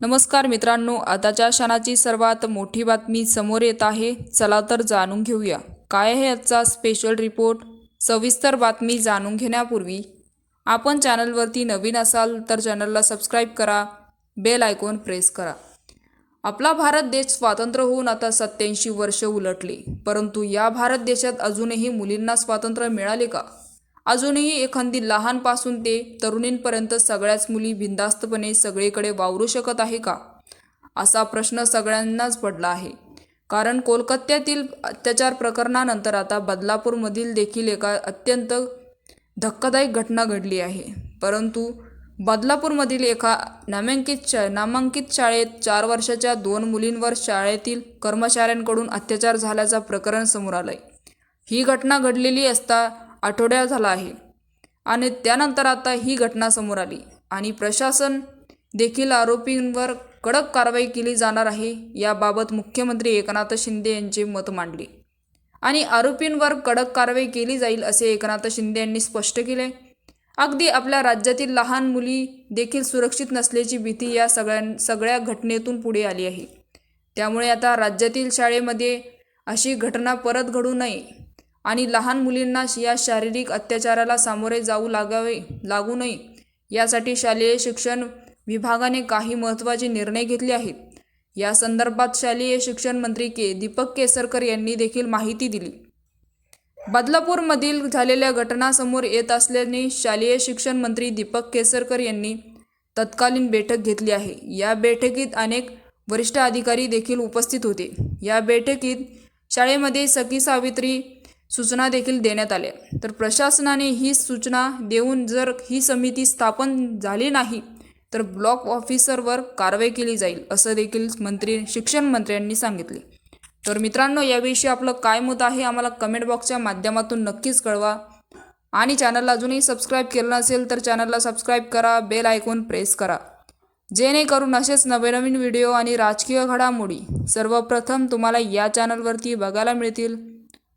नमस्कार मित्रांनो आताच्या क्षणाची सर्वात मोठी बातमी समोर येत आहे. चला तर जाणून घेऊया. काय आहे आजचा स्पेशल रिपोर्ट सविस्तर बातमी जाणून घेण्यापूर्वी आपण चॅनलवरती नवीन असाल तर चॅनलला सबस्क्राईब करा बेल आयकॉन प्रेस करा. आपला भारत देश स्वातंत्र्य होऊन आता सत्याऐंशी वर्ष उलटले. परंतु या भारत देशात अजूनही मुलींना स्वातंत्र्य मिळाले का? अजूनही एखादी लहानपासून ते तरुणींपर्यंत सगळ्याच मुली बिनधास्तपणे सगळीकडे वावरू शकत आहे का? असा प्रश्न सगळ्यांनाच पडला आहे. कारण कोलकात्यातील अत्याचार प्रकरणानंतर आता बदलापूरमधील देखील एका अत्यंत धक्कादायक घटना घडली आहे. परंतु बदलापूरमधील एका नामांकित शा नामांकित शाळेत चार वर्षाच्या दोन मुलींवर शाळेतील कर्मचाऱ्यांकडून अत्याचार झाल्याचा प्रकरण समोर आलंय. ही घटना घडलेली असता आठवड्या झाला आहे. आणि त्यानंतर आता ही घटना समोर आली. आणि प्रशासन देखील आरोपींवर कडक कारवाई केली जाणार आहे याबाबत मुख्यमंत्री एकनाथ शिंदे यांचे मत मांडले. आणि आरोपींवर कडक कारवाई केली जाईल असे एकनाथ शिंदे यांनी स्पष्ट केले. अगदी आपल्या राज्यातील लहान मुली देखील सुरक्षित नसल्याची भीती या सगळ्यां सगळ्या घटनेतून पुढे आली आहे. त्यामुळे आता राज्यातील शाळेमध्ये अशी घटना परत घडू नये आणि लहान मुलींना या शारीरिक अत्याचाराला सामोरे जाऊ लागावे लागू नये. यासाठी शालेय शिक्षण विभागाने काही महत्त्वाचे निर्णय घेतले आहेत. या संदर्भात शालेय शिक्षण मंत्री के. दीपक केसरकर यांनी देखील माहिती दिली. बदलापूरमधील झालेल्या घटना समोर येत असल्याने शालेय शिक्षण मंत्री दीपक केसरकर यांनी तत्कालीन बैठक घेतली आहे. या बैठकीत अनेक वरिष्ठ अधिकारी देखील उपस्थित होते. या बैठकीत शाळेमध्ये सखी सावित्री सूचना देखील देण्यात आल्या. तर प्रशासनाने ही सूचना देऊन जर ही समिती स्थापन झाली नाही तर ब्लॉक ऑफिसरवर कारवाई केली जाईल असं देखील मंत्री शिक्षण मंत्र्यांनी सांगितले. तर मित्रांनो याविषयी आपलं काय मत आहे आम्हाला कमेंट बॉक्सच्या माध्यमातून नक्कीच कळवा. आणि चॅनलला अजूनही सबस्क्राईब केलं नसेल तर चॅनलला सबस्क्राईब करा बेल आयकॉन प्रेस करा. जेणेकरून असेच नवनवीन व्हिडिओ आणि राजकीय घडामोडी सर्वप्रथम तुम्हाला या चॅनलवरती बघायला मिळतील.